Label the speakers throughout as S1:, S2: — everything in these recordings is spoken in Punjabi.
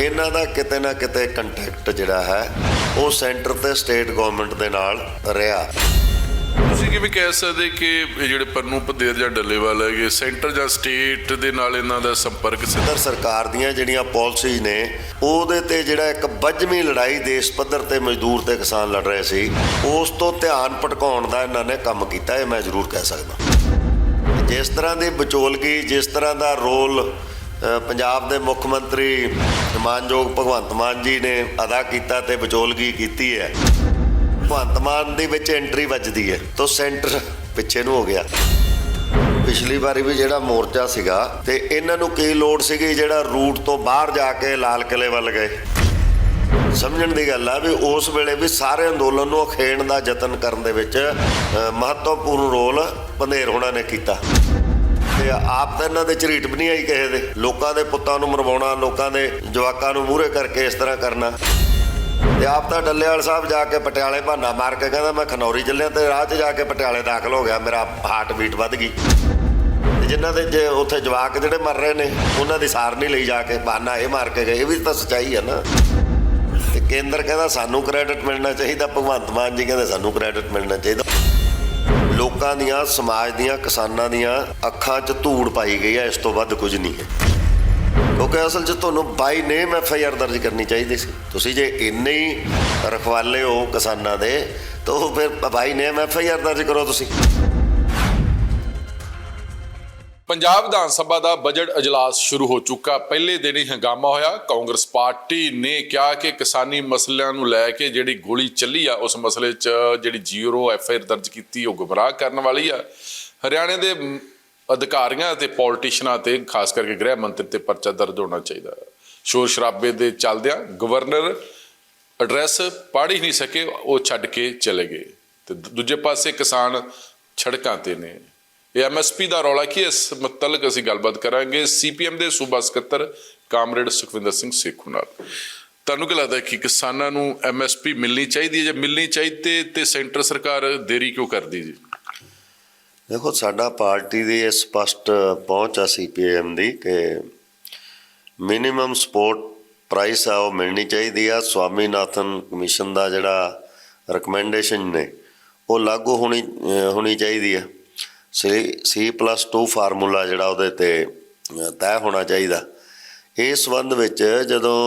S1: ਇਹਨਾਂ ਦਾ ਕਿਤੇ ਨਾ ਕਿਤੇ ਕੰਟੈਕਟ ਜਿਹੜਾ ਹੈ ਉਹ ਸੈਂਟਰ ਤੇ ਸਟੇਟ ਗਵਰਨਮੈਂਟ ਦੇ ਨਾਲ ਰਿਹਾ।
S2: ਤੁਸੀਂ ਕਿਵੇਂ ਕਹਿ ਸਕਦੇ ਕਿ ਇਹ ਜਿਹੜੇ ਪੰਨੂ ਪਦੇਰ ਜਾਂ ਡੱਲੇਵਾਲ ਹੈਗੇ ਸੈਂਟਰ ਜਾਂ ਸਟੇਟ ਦੇ ਨਾਲ ਇਹਨਾਂ ਦਾ ਸੰਪਰਕ ਸੀ?
S1: ਕੇਂਦਰ ਸਰਕਾਰ ਦੀਆਂ ਜਿਹੜੀਆਂ ਪਾਲਿਸੀਜ਼ ਨੇ ਉਹਦੇ ਤੇ ਜਿਹੜਾ ਇੱਕ ਵੱਜਵੀਂ ਲੜਾਈ ਦੇਸ਼ ਪੱਧਰ ਤੇ ਮਜ਼ਦੂਰ ਤੇ ਕਿਸਾਨ ਲੜ ਰਹੇ ਸੀ ਉਸ ਤੋਂ ਧਿਆਨ ਭਟਕਾਉਣ ਦਾ ਇਹਨਾਂ ਨੇ ਕੰਮ ਕੀਤਾ ਇਹ ਮੈਂ ਜ਼ਰੂਰ ਕਹਿ ਸਕਦਾ। ਜਿਸ ਤਰ੍ਹਾਂ ਦੀ ਵਿਚੋਲਗੀ ਜਿਸ ਤਰ੍ਹਾਂ ਦਾ ਰੋਲ ਪੰਜਾਬ ਦੇ ਮੁੱਖ ਮੰਤਰੀ ਮਾਨਯੋਗ ਭਗਵੰਤ ਮਾਨ ਜੀ ਨੇ ਅਦਾ ਕੀਤਾ ਤੇ ਵਿਚੋਲਗੀ ਕੀਤੀ ਹੈ। ਭਗਵੰਤ ਮਾਨ ਦੇ ਵਿੱਚ ਐਂਟਰੀ ਵੱਜਦੀ ਹੈ ਤਾਂ ਸੈਂਟਰ ਪਿੱਛੇ ਨੂੰ ਹੋ ਗਿਆ। ਪਿਛਲੀ ਵਾਰੀ ਵੀ ਜਿਹੜਾ ਮੋਰਚਾ ਸੀਗਾ ਤੇ ਇਹਨਾਂ ਨੂੰ ਕੀ ਲੋੜ ਸੀਗੀ ਜਿਹੜਾ ਰੂਟ ਤੋਂ ਬਾਹਰ ਜਾ ਕੇ ਲਾਲ ਕਿਲੇ ਵੱਲ ਗਏ? ਸਮਝਣ ਦੀ ਗੱਲ ਆ ਵੀ ਉਸ ਵੇਲੇ ਵੀ ਸਾਰੇ ਅੰਦੋਲਨ ਨੂੰ ਅਖੇੜਨ ਦਾ ਯਤਨ ਕਰਨ ਦੇ ਵਿੱਚ ਮਹੱਤਵਪੂਰਨ ਰੋਲ ਪੰਧੇਰ ਹੋਣਾ ਨੇ ਕੀਤਾ। ਤੇ ਆਪ ਤਾਂ ਇਹਨਾਂ ਦੇ ਝਰੀਟ ਵੀ ਨਹੀਂ ਆਈ ਕਿਸੇ ਦੇ। ਲੋਕਾਂ ਦੇ ਪੁੱਤਾਂ ਨੂੰ ਮਰਵਾਉਣਾ, ਲੋਕਾਂ ਦੇ ਜਵਾਕਾਂ ਨੂੰ ਮੂਹਰੇ ਕਰਕੇ ਇਸ ਤਰ੍ਹਾਂ ਕਰਨਾ। ਤੇ ਆਪ ਤਾਂ ਡੱਲੇਵਾਲ ਸਾਹਿਬ ਜਾ ਕੇ ਪਟਿਆਲੇ ਬਹਾਨਾ ਮਾਰ ਕੇ ਕਹਿੰਦਾ, ਮੈਂ ਖਨੌਰੀ ਚੱਲਿਆ ਤੇ ਰਾਹ 'ਚ ਜਾ ਕੇ ਪਟਿਆਲੇ ਦਾਖਲ ਹੋ ਗਿਆ। ਮੇਰਾ ਹਾਰਟ ਬੀਟ ਵੱਧ ਗਈ। ਤੇ ਜਿਨ੍ਹਾਂ ਦੇ ਜੇ ਉੱਥੇ ਜਵਾਕ ਜਿਹੜੇ ਮਰ ਰਹੇ ਨੇ, ਉਹਨਾਂ ਦੀ ਸਾਰ ਨਹੀਂ ਲਈ ਜਾ ਕੇ। ਬਹਾਨਾ ਇਹ ਮਾਰ ਕੇ ਗਏ। ਇਹ ਵੀ ਤਾਂ ਸੱਚਾਈ ਹੈ ਨਾ। ਤੇ ਕੇਂਦਰ ਕਹਿੰਦਾ, ਸਾਨੂੰ ਕ੍ਰੈਡਿਟ ਮਿਲਣਾ ਚਾਹੀਦਾ। ਭਗਵੰਤ ਮਾਨ ਜੀ ਕਹਿੰਦੇ, ਸਾਨੂੰ ਕ੍ਰੈਡਿਟ ਮਿਲਣਾ ਚਾਹੀਦਾ। ਲੋਕਾਂ ਦੀਆਂ, ਸਮਾਜ ਦੀਆਂ, ਕਿਸਾਨਾਂ ਦੀਆਂ ਅੱਖਾਂ 'ਚ ਧੂੜ ਪਾਈ ਗਈ ਹੈ, ਇਸ ਤੋਂ ਵੱਧ ਕੁਝ ਨਹੀਂ ਹੈ। ਕਿਉਂਕਿ ਅਸਲ 'ਚ ਤੁਹਾਨੂੰ ਬਾਈ ਨੇਮ ਐਫ ਆਈ ਆਰ ਦਰਜ ਕਰਨੀ ਚਾਹੀਦੀ ਸੀ। ਤੁਸੀਂ ਜੇ ਇੰਨੇ ਹੀ ਰਖਵਾਲੇ ਹੋ ਕਿਸਾਨਾਂ ਦੇ, ਤਾਂ ਉਹ ਫਿਰ ਬਾਈ ਨੇਮ ਐਫ ਆਈ ਆਰ ਦਰਜ ਕਰੋ ਤੁਸੀਂ।
S2: ਪੰਜਾਬ ਵਿਧਾਨ ਸਭਾ ਦਾ ਬਜਟ ਅਜਲਾਸ ਸ਼ੁਰੂ ਹੋ ਚੁੱਕਾ। ਪਹਿਲੇ ਦਿਨ ਹੀ ਹੰਗਾਮਾ ਹੋਇਆ। ਕਾਂਗਰਸ ਪਾਰਟੀ ਨੇ ਕਿਹਾ ਕਿ ਕਿਸਾਨੀ ਮਸਲਿਆਂ ਨੂੰ ਲੈ ਕੇ ਜਿਹੜੀ ਗੋਲੀ ਚੱਲੀ ਆ, ਉਸ ਮਸਲੇ 'ਚ ਜਿਹੜੀ ਜ਼ੀਰੋ ਐਫ ਆਈ ਆਰ ਦਰਜ ਕੀਤੀ, ਉਹ ਗੁੰਮਰਾਹ ਕਰਨ ਵਾਲੀ ਆ। ਹਰਿਆਣੇ ਦੇ ਅਧਿਕਾਰੀਆਂ ਤੇ ਪੋਲੀਟੀਸ਼ੀਅਨਾਂ ਤੇ ਖਾਸ ਕਰਕੇ ਗ੍ਰਹਿ ਮੰਤਰੀ ਤੇ ਪਰਚਾ ਦਰਜ ਹੋਣਾ ਚਾਹੀਦਾ। ਸ਼ੋਰ ਸ਼ਰਾਬੇ ਦੇ ਚੱਲਦਿਆਂ ਗਵਰਨਰ ਐਡਰੈਸ ਪੜ੍ਹ ਹੀ ਨਹੀਂ ਸਕੇ, ਉਹ ਛੱਡ ਕੇ ਚਲੇ ਗਏ। ਤੇ ਦੂਜੇ ਪਾਸੇ ਕਿਸਾਨ ਸੜਕਾਂ ਤੇ ਨੇ। ਐਮਐਸਪੀ ਦਾ ਰੌਲਾ ਕੀ ਇਸ ਮੁਤਲਕ ਅਸੀਂ ਗੱਲਬਾਤ ਕਰਾਂਗੇ ਸੀਪੀਐਮ ਦੇ ਸੂਬਾ ਸਕੱਤਰ ਕਾਮਰੇਡ ਸੁਖਵਿੰਦਰ ਸਿੰਘ ਸੇਖੂ ਨਾਲ। ਤੁਹਾਨੂੰ ਕੀ ਲੱਗਦਾ ਕਿ ਕਿਸਾਨਾਂ ਨੂੰ ਐਮਐਸਪੀ ਮਿਲਣੀ ਚਾਹੀਦੀ ਹੈ ਜੇ ਮਿਲਣੀ ਚਾਹੀਦੀ ਤੇ- ਸੈਂਟਰ ਸਰਕਾਰ ਦੇਰੀ ਕਿਉਂ ਕਰਦੀ ਜੀ?
S1: ਦੇਖੋ, ਸਾਡਾ ਪਾਰਟੀ ਦੀ ਇਹ ਸਪਸ਼ਟ ਪਹੁੰਚ ਆ ਸੀਪੀਐਮ ਦੀ ਕਿ ਮਿਨੀਮਮ ਸਪੋਰਟ ਪ੍ਰਾਈਸ ਆ, ਉਹ ਮਿਲਣੀ ਚਾਹੀਦੀ ਆ। ਸਵਾਮੀਨਾਥਨ ਕਮਿਸ਼ਨ ਦਾ ਜਿਹੜਾ ਰეკਮੈਂਡੇਸ਼ਨ ਨੇ, ਉਹ ਲਾਗੂ ਹੋਣੀ ਹੋਣੀ ਚਾਹੀਦੀ ਆ। ਸੀ ਪਲੱਸ 2 ਫਾਰਮੂਲਾ ਜਿਹੜਾ ਉਹਦੇ ਤੇ ਤੈਅ ਹੋਣਾ ਚਾਹੀਦਾ। ਇਸ ਸੰਬੰਧ ਵਿੱਚ ਜਦੋਂ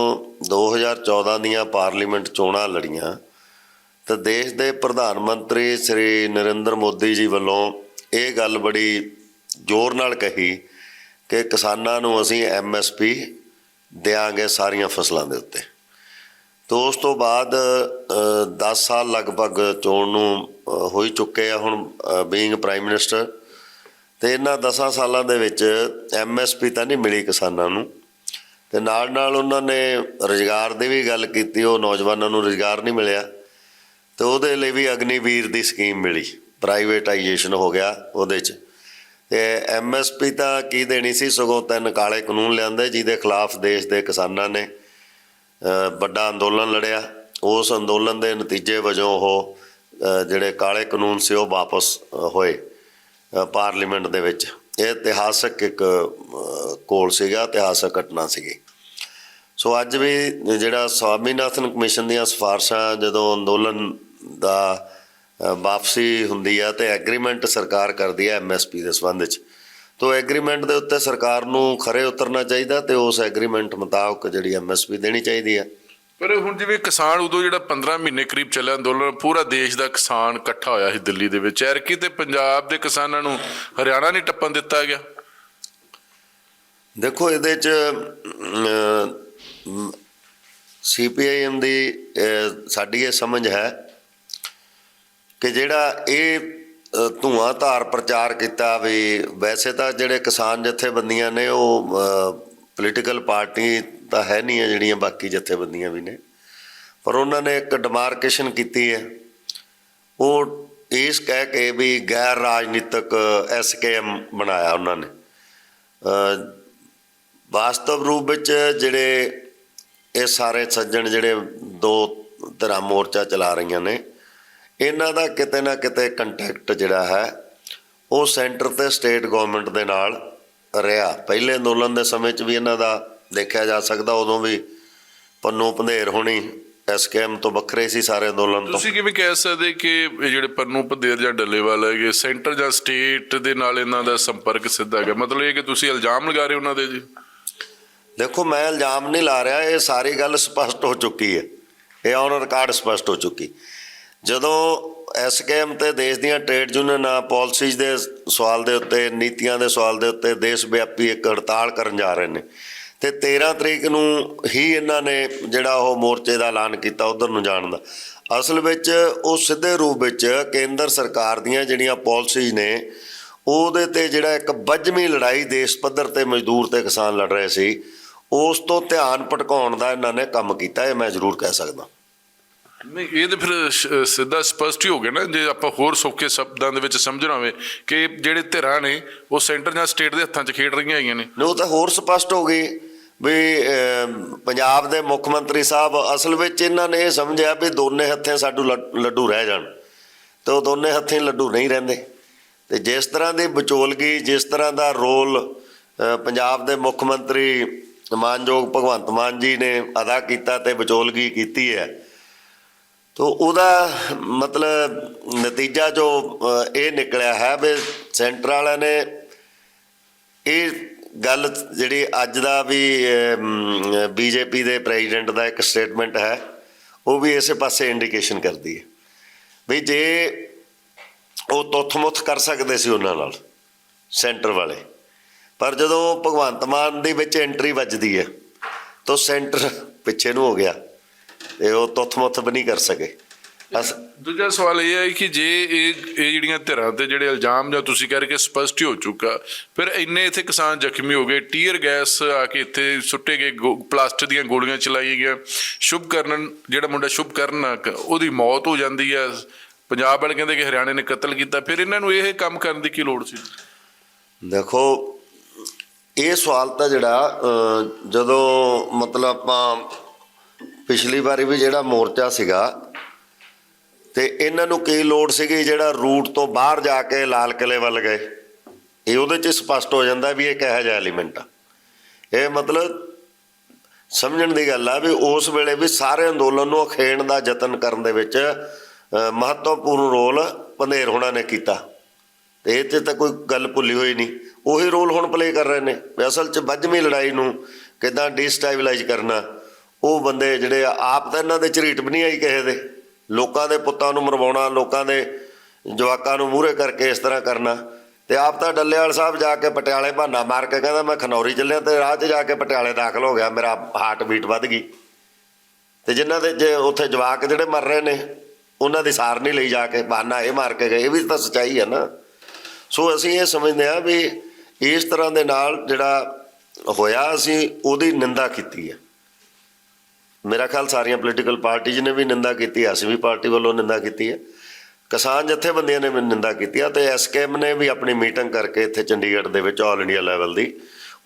S1: 2014 ਦੀਆਂ ਪਾਰਲੀਮੈਂਟ ਚੋਣਾਂ ਲੜੀਆਂ, ਤਾਂ ਦੇਸ਼ ਦੇ ਪ੍ਰਧਾਨ ਮੰਤਰੀ ਸ੍ਰੀ ਨਰਿੰਦਰ ਮੋਦੀ ਜੀ ਵੱਲੋਂ ਇਹ ਗੱਲ ਬੜੀ ਜ਼ੋਰ ਨਾਲ ਕਹੀ ਕਿ ਕਿਸਾਨਾਂ ਨੂੰ ਅਸੀਂ ਐਮਐਸਪੀ ਦੇਾਂਗੇ ਸਾਰੀਆਂ ਫਸਲਾਂ ਦੇ ਉੱਤੇ। ਤੋਂ ਉਸ ਤੋਂ ਬਾਅਦ 10 ਸਾਲ ਲਗਭਗ ਚੋਣ ਨੂੰ ਹੋਈ ਚੁੱਕੇ ਆ ਹੁਣ ਬੀਇੰਗ ਪ੍ਰਾਈਮ ਮਿਨਿਸਟਰ ਤੇ ਇਹਨਾਂ 10 ਸਾਲਾਂ ਦੇ ਵਿੱਚ ਐਮਐਸਪੀ ਤਾਂ ਨਹੀਂ ਮਿਲੀ ਕਿਸਾਨਾਂ ਨੂੰ। ਤੇ ਨਾਲ ਨਾਲ ਉਹਨਾਂ ਨੇ ਰੁਜ਼ਗਾਰ ਦੀ ਵੀ ਗੱਲ ਕੀਤੀ, ਉਹ ਨੌਜਵਾਨਾਂ ਨੂੰ ਰੁਜ਼ਗਾਰ ਨਹੀਂ ਮਿਲਿਆ। ਤੇ ਉਹਦੇ ਲਈ ਵੀ ਅਗਨੀਵੀਰ ਦੀ ਸਕੀਮ ਮਿਲੀ ਪ੍ਰਾਈਵੇਟਾਈਜੇਸ਼ਨ ਹੋ ਗਿਆ ਉਹਦੇ 'ਚ। ਤੇ ਐਮਐਸਪੀ ਤਾਂ ਕੀ ਦੇਣੀ ਸੀ, ਸਗੋਂ ਤਿੰਨ ਕਾਲੇ ਕਾਨੂੰਨ ਲਿਆਂਦੇ, ਜਿਹਦੇ ਖਿਲਾਫ ਦੇਸ਼ ਦੇ ਕਿਸਾਨਾਂ ਨੇ ਵੱਡਾ ਅੰਦੋਲਨ ਲੜਿਆ। ਉਸ ਅੰਦੋਲਨ ਦੇ ਨਤੀਜੇ ਵਜੋਂ ਉਹ ਜਿਹੜੇ ਕਾਲੇ ਕਾਨੂੰਨ ਸੀ, ਉਹ ਵਾਪਸ ਹੋਏ। ਪਾਰਲੀਮੈਂਟ ਦੇ ਵਿੱਚ। ਇਹ ਇਤਿਹਾਸਕ ਇੱਕ ਕੋਲ ਸੀਗਾ, ਇਤਿਹਾਸਕ ਘਟਨਾ ਸੀਗੀ। ਸੋ ਅੱਜ ਵੀ ਜਿਹੜਾ ਸਵਾਮੀਨਾਥਨ ਕਮਿਸ਼ਨ ਦੀਆਂ ਸਿਫਾਰਸ਼ਾਂ ਜਦੋਂ ਅੰਦੋਲਨ ਦਾ ਵਾਪਸੀ ਹੁੰਦੀ ਆ ਤੇ ਐਗਰੀਮੈਂਟ ਸਰਕਾਰ ਕਰਦੀ ਹੈ ਐਮਐਸਪੀ ਦੇ ਸੰਬੰਧ ਵਿੱਚ, ਤੋ ਐਗਰੀਮੈਂਟ ਦੇ ਉੱਤੇ ਸਰਕਾਰ ਨੂੰ ਖਰੇ ਉਤਰਨਾ ਚਾਹੀਦਾ ਤੇ ਉਸ ਐਗਰੀਮੈਂਟ ਮੁਤਾਬਕ ਜਿਹੜੀ ਐਮਐਸਪੀ ਦੇਣੀ ਚਾਹੀਦੀ ਆ।
S2: ਪਰ ਹੁਣ ਜਿਵੇਂ ਕਿਸਾਨ ਉਦੋਂ ਜਿਹੜਾ 15 ਮਹੀਨੇ ਕਰੀਬ ਚੱਲਿਆ ਅੰਦੋਲਨ ਪੂਰਾ ਦੇਸ਼ ਦਾ ਕਿਸਾਨ ਇਕੱਠਾ ਹੋਇਆ ਸੀ ਦਿੱਲੀ ਦੇ ਵਿੱਚ। ਐਰਕੀ ਤੇ ਪੰਜਾਬ ਦੇ ਕਿਸਾਨਾਂ ਨੂੰ ਹਰਿਆਣਾ ਨਹੀਂ ਟੱਪਣ ਦਿੱਤਾ ਗਿਆ।
S1: ਦੇਖੋ ਇਹਦੇ ਚ ਸੀਪੀਆਈਐਮ ਦੀ ਸਾਡੀ ਇਹ ਸਮਝ ਹੈ ਕਿ ਜਿਹੜਾ ਇਹ ਅ, ਧੂਆਂ ਧਾਰ ਪ੍ਰਚਾਰ ਕੀਤਾ ਵੀ ਵੈਸੇ ਤਾਂ ਜਿਹੜੇ ਕਿਸਾਨ ਜਥੇਬੰਦੀਆਂ ਨੇ ਉਹ ਪੋਲੀਟੀਕਲ ਪਾਰਟੀ ਤਾਂ ਹੈ ਨਹੀਂ ਹੈ ਜਿਹੜੀਆਂ ਬਾਕੀ ਜਥੇਬੰਦੀਆਂ ਵੀ ਨੇ। ਪਰ ਉਹਨਾਂ ਨੇ ਇੱਕ ਡਿਮਾਰਕੇਸ਼ਨ ਕੀਤੀ ਹੈ। ਉਹ ਇਸ ਕਹਿ ਕੇ ਵੀ ਗੈਰ ਰਾਜਨੀਤਿਕ ਐਸਕੇਐਮ ਬਣਾਇਆ ਉਹਨਾਂ ਨੇ। ਵਾਸਤਵ ਰੂਪ ਵਿੱਚ ਜਿਹੜੇ ਇਹ ਸਾਰੇ ਸੱਜਣ ਜਿਹੜੇ ਦੋ ਧਿਰਾਂ ਮੋਰਚਾ ਚਲਾ ਰਹੀਆਂ ਨੇ, ਇਹਨਾਂ ਦਾ ਕਿਤੇ ਨਾ ਕਿਤੇ ਕੰਟੈਕਟ ਜਿਹੜਾ ਹੈ, ਉਹ ਸੈਂਟਰ ਤੇ ਸਟੇਟ ਗਵਰਨਮੈਂਟ ਦੇ ਨਾਲ ਰਿਹਾ। ਪਹਿਲੇ ਅੰਦੋਲਨ ਦੇ ਸਮੇਂ 'ਚ ਵੀ ਇਹਨਾਂ ਦਾ ਦੇਖਿਆ ਜਾ ਸਕਦਾ ਉਦੋਂ ਵੀ ਪੰਨੂ ਪੰਧੇਰ ਹੋਣੀ ਐਸਕੇਐਮ ਤੋਂ ਵੱਖਰੇ ਸੀ ਸਾਰੇ ਅੰਦੋਲਨ ਤੋਂ।
S2: ਤੁਸੀਂ ਕਿਵੇਂ ਕਹਿ ਸਕਦੇ ਕਿ ਇਹ ਜਿਹੜੇ ਪੰਨੂ ਪਦੇਰ ਜਾਂ ਡੱਲੇਵਾਲ ਹੈਗੇ ਸੈਂਟਰ ਜਾਂ ਸਟੇਟ ਦੇ ਨਾਲ ਇਹਨਾਂ ਦਾ ਸੰਪਰਕ ਸਿੱਧਾ ਹੈਗਾ? ਮਤਲਬ ਇਹ ਕਿ ਤੁਸੀਂ ਇਲਜ਼ਾਮ ਲਗਾ ਰਹੇ ਹੋ ਉਹਨਾਂ ਦੇ ਜੀ?
S1: ਦੇਖੋ ਮੈਂ ਇਲਜ਼ਾਮ ਨਹੀਂ ਲਾ ਰਿਹਾ ਇਹ ਸਾਰੀ ਗੱਲ ਸਪਸ਼ਟ ਹੋ ਚੁੱਕੀ ਹੈ। ਇਹ ਔਨ ਰਿਕਾਰਡ ਸਪਸ਼ਟ ਹੋ ਚੁੱਕੀ। ਜਦੋਂ ਐਸਕੇਐਮ ਤੇ ਦੇਸ਼ ਦੀਆਂ ਟ੍ਰੇਡ ਯੂਨੀਅਨਾਂ ਪਾਲਿਸੀਜ਼ ਦੇ ਸਵਾਲ ਦੇ ਉੱਤੇ ਨੀਤੀਆਂ ਦੇ ਸਵਾਲ ਦੇ ਉੱਤੇ ਦੇਸ਼ ਵਿਆਪੀ ਇੱਕ ਹੜਤਾਲ ਕਰਨ ਜਾ ਰਹੇ ਨੇ ਤੇ 13 ਤਰੀਕ ਨੂੰ ਹੀ ਇਹਨਾਂ ਨੇ ਜਿਹੜਾ ਉਹ ਮੋਰਚੇ ਦਾ ਐਲਾਨ ਕੀਤਾ ਉਧਰ ਨੂੰ ਜਾਣ ਦਾ। ਅਸਲ ਵਿੱਚ ਉਹ ਸਿੱਧੇ ਰੂਪ ਵਿੱਚ ਕੇਂਦਰ ਸਰਕਾਰ ਦੀਆਂ ਜਿਹੜੀਆਂ ਪਾਲਿਸੀਜ਼ ਨੇ ਉਹਦੇ ਤੇ ਜਿਹੜਾ ਇੱਕ ਵੱਜਵੀਂ ਲੜਾਈ ਦੇਸ਼ ਪੱਧਰ ਤੇ ਮਜ਼ਦੂਰ ਤੇ ਕਿਸਾਨ ਲੜ ਰਹੇ ਸੀ ਉਸ ਤੋਂ ਧਿਆਨ ਭਟਕਾਉਣ ਦਾ ਇਹਨਾਂ ਨੇ ਕੰਮ ਕੀਤਾ ਇਹ ਮੈਂ ਜ਼ਰੂਰ ਕਹਿ ਸਕਦਾ।
S2: ਨਹੀਂ ਇਹ ਤਾਂ ਫਿਰ ਸਿੱਧਾ ਸਪਸ਼ਟ ਹੀ ਹੋ ਗਿਆ ਨਾ ਜੇ ਆਪਾਂ ਹੋਰ ਸੌਖੇ ਸ਼ਬਦਾਂ ਦੇ ਵਿੱਚ ਸਮਝਣਾ ਹੋਵੇ ਕਿ ਜਿਹੜੇ ਧਿਰਾਂ ਨੇ ਉਹ ਸੈਂਟਰ ਜਾਂ ਸਟੇਟ ਦੇ ਹੱਥਾਂ 'ਚ ਖੇਡ ਰਹੀਆਂ ਹੈਗੀਆਂ ਨੇ।
S1: ਨੇ ਉਹ ਤਾਂ ਹੋਰ ਸਪਸ਼ਟ ਹੋ ਗਈ। ਵੀ ਪੰਜਾਬ ਦੇ ਮੁੱਖ ਮੰਤਰੀ ਸਾਹਿਬ ਅਸਲ ਵਿੱਚ ਇਹਨਾਂ ਨੇ ਇਹ ਸਮਝਿਆ ਵੀ ਦੋਨੇ ਹੱਥੇ ਸਾਡੂ ਲੱਡ- ਲੱਡੂ ਰਹਿ ਜਾਣ। ਤੇ ਉਹ ਦੋਨੇ ਹੱਥੀਂ ਲੱਡੂ ਨਹੀਂ ਰਹਿੰਦੇ। ਤੇ ਜਿਸ ਤਰ੍ਹਾਂ ਦੀ ਵਿਚੋਲਗੀ ਜਿਸ ਤਰ੍ਹਾਂ ਦਾ ਰੋਲ ਪੰਜਾਬ ਦੇ ਮੁੱਖ ਮੰਤਰੀ ਮਾਨਯੋਗ ਭਗਵੰਤ ਮਾਨ ਜੀ ਨੇ ਅਦਾ ਕੀਤਾ ਤੇ ਵਿਚੋਲਗੀ ਕੀਤੀ ਹੈ, ਤੋ ਉਹਦਾ ਮਤਲਬ ਨਤੀਜਾ ਜੋ ਇਹ ਨਿਕਲਿਆ ਹੈ ਵੀ ਸੈਂਟਰ ਵਾਲਿਆਂ ਨੇ ਇਹ ਗੱਲ ਜਿਹੜੀ ਅੱਜ ਦਾ ਵੀ ਬੀਜੇਪੀ ਦੇ ਪ੍ਰੈਜ਼ੀਡੈਂਟ ਦਾ ਇੱਕ ਸਟੇਟਮੈਂਟ ਹੈ, ਉਹ ਵੀ ਇਸੇ ਪਾਸੇ ਇੰਡੀਕੇਸ਼ਨ ਕਰਦੀ ਹੈ। ਵੀ ਜੇ ਉਹ ਤੁੱਥ-ਮੁੱਥ ਕਰ ਸਕਦੇ ਸੀ ਉਹਨਾਂ ਨਾਲ, ਸੈਂਟਰ ਵਾਲੇ। ਪਰ ਜਦੋਂ ਭਗਵੰਤ ਮਾਨ ਦੇ ਵਿੱਚ ਐਂਟਰੀ ਵੱਜਦੀ ਹੈ, ਤਾਂ ਸੈਂਟਰ ਪਿੱਛੇ ਨੂੰ ਹੋ ਗਿਆ, ਤੇ ਉਹ ਤੁੱਥ ਵੀ ਨਹੀਂ ਕਰ ਸਕੇ।
S2: ਦੂਜਾ ਸਵਾਲ ਇਹ ਹੈ ਕਿ ਜੇ ਇਹ ਇਹ ਜਿਹੜੀਆਂ ਧਿਰਾਂ ਤੇ ਜਿਹੜੇ ਇਲਜ਼ਾਮ ਜਾਂ ਤੁਸੀਂ ਕਹਿ ਰਹੇ ਕਿ ਸਪਸ਼ਟ ਹੀ ਚੁੱਕਾ ਫਿਰ ਇੰਨੇ ਇੱਥੇ ਕਿਸਾਨ ਜ਼ਖਮੀ ਹੋ ਗਏ ਟੀਅਰ ਗੈਸ ਆ ਕੇ ਇੱਥੇ ਸੁੱਟੇ ਗਏ ਪਲਾਸਟਿਕ ਦੀਆਂ ਗੋਲੀਆਂ ਚਲਾਈਆਂ ਗਈਆਂ ਸ਼ੁਭ ਕਰਨ ਜਿਹੜਾ ਮੁੰਡਾ ਸ਼ੁਭ ਕਰਨ ਉਹਦੀ ਮੌਤ ਹੋ ਜਾਂਦੀ ਹੈ ਪੰਜਾਬ ਵਾਲੇ ਕਹਿੰਦੇ ਕਿ ਹਰਿਆਣੇ ਨੇ ਕਤਲ ਕੀਤਾ ਫਿਰ ਇਹਨਾਂ ਨੂੰ ਇਹ ਕੰਮ ਕਰਨ ਦੀ ਕੀ ਲੋੜ ਸੀ?
S1: ਦੇਖੋ ਇਹ ਸਵਾਲ ਤਾਂ ਜਿਹੜਾ ਜਦੋਂ ਮਤਲਬ ਆਪਾਂ ਪਿਛਲੀ ਵਾਰੀ ਵੀ ਜਿਹੜਾ ਮੋਰਚਾ ਸੀਗਾ ਤੇ ਇਹਨਾਂ ਨੂੰ ਕੀ ਲੋੜ ਸੀਗੀ ਜਿਹੜਾ ਰੂਟ ਤੋਂ ਬਾਹਰ ਜਾ ਕੇ ਲਾਲ ਕਿਲੇ ਵੱਲ ਗਏ? ਇਹ ਉਹਦੇ 'ਚ ਸਪਸ਼ਟ ਹੋ ਜਾਂਦਾ ਵੀ ਇਹ ਕਿਹੋ ਜਿਹਾ ਐਲੀਮੈਂਟ ਆ। ਇਹ ਮਤਲਬ ਸਮਝਣ ਦੀ ਗੱਲ ਆ ਵੀ ਉਸ ਵੇਲੇ ਵੀ ਸਾਰੇ ਅੰਦੋਲਨ ਨੂੰ ਅਖੇਣ ਦਾ ਯਤਨ ਕਰਨ ਦੇ ਵਿੱਚ ਮਹੱਤਵਪੂਰਨ ਰੋਲ ਪੰਧੇਰ ਹੋਣਾ ਨੇ ਕੀਤਾ। ਤੇ ਇਹ 'ਤੇ ਤਾਂ ਕੋਈ ਗੱਲ ਭੁੱਲੀ ਹੋਈ ਨਹੀਂ। ਉਹੀ ਰੋਲ ਹੁਣ ਪਲੇ ਕਰ ਰਹੇ ਨੇ। ਵੀ ਅਸਲ 'ਚ ਵੱਜਵੀਂ ਲੜਾਈ ਨੂੰ ਕਿਦਾਂ ਡੀਸਟੈਬਲਾਈਜ਼ ਕਰਨਾ। ਉਹ ਬੰਦੇ ਜਿਹੜੇ ਆਪ ਤਾਂ ਇਹਨਾਂ ਦੇ ਝਰੀਟ ਵੀ ਨਹੀਂ ਆਈ ਕਿਸੇ ਦੇ। ਲੋਕਾਂ ਦੇ ਪੁੱਤਾਂ ਨੂੰ ਮਰਵਾਉਣਾ, ਲੋਕਾਂ ਦੇ ਜਵਾਕਾਂ ਨੂੰ ਮੂਹਰੇ ਕਰਕੇ ਇਸ ਤਰ੍ਹਾਂ ਕਰਨਾ। ਤੇ ਆਪ ਤਾਂ ਡੱਲੇਵਾਲ ਸਾਹਿਬ ਜਾ ਕੇ ਪਟਿਆਲੇ ਬਹਾਨਾ ਮਾਰ ਕੇ ਕਹਿੰਦਾ, ਮੈਂ ਖਨੌਰੀ ਚੱਲਿਆ ਤੇ ਰਾਹ 'ਚ ਜਾ ਕੇ ਪਟਿਆਲੇ ਦਾਖਲ ਹੋ ਗਿਆ, ਮੇਰਾ ਹਾਰਟ ਬੀਟ ਵੱਧ ਗਈ। ਤੇ ਜਿਨ੍ਹਾਂ ਦੇ ਜੇ ਉੱਥੇ ਜਵਾਕ ਜਿਹੜੇ ਮਰ ਰਹੇ ਨੇ, ਉਹਨਾਂ ਦੀ ਸਾਰ ਨਹੀਂ ਲਈ ਜਾ ਕੇ, ਬਹਾਨਾ ਇਹ ਮਾਰ ਕੇ ਗਏ, ਇਹ ਵੀ ਤਾਂ ਸੱਚਾਈ ਹੈ ਨਾ। ਸੋ ਅਸੀਂ ਇਹ ਸਮਝਦੇ ਹਾਂ ਵੀ ਇਸ ਤਰ੍ਹਾਂ ਦੇ ਨਾਲ ਜਿਹੜਾ ਹੋਇਆ, ਅਸੀਂ ਉਹਦੀ ਨਿੰਦਾ ਕੀਤੀ ਹੈ। ਮੇਰਾ ਖਿਆਲ ਸਾਰੀਆਂ ਪੋਲੀਟੀਕਲ ਪਾਰਟੀਆਂ ਨੇ ਵੀ ਨਿੰਦਾ ਕੀਤੀ ਹੈ, ਅਸੀਂ ਵੀ ਪਾਰਟੀ ਵੱਲੋਂ ਨਿੰਦਾ ਕੀਤੀ ਹੈ। ਕਿਸਾਨ ਜਥੇਬੰਦੀਆਂ ਨੇ ਵੀ ਨਿੰਦਾ ਕੀਤੀ ਹੈ ਤੇ ਐਸਕੇਐਮ ਨੇ ਵੀ ਆਪਣੀ ਮੀਟਿੰਗ ਕਰਕੇ ਇੱਥੇ ਚੰਡੀਗੜ੍ਹ ਦੇ ਵਿੱਚ ਆਲ ਇੰਡੀਆ ਲੈਵਲ ਦੀ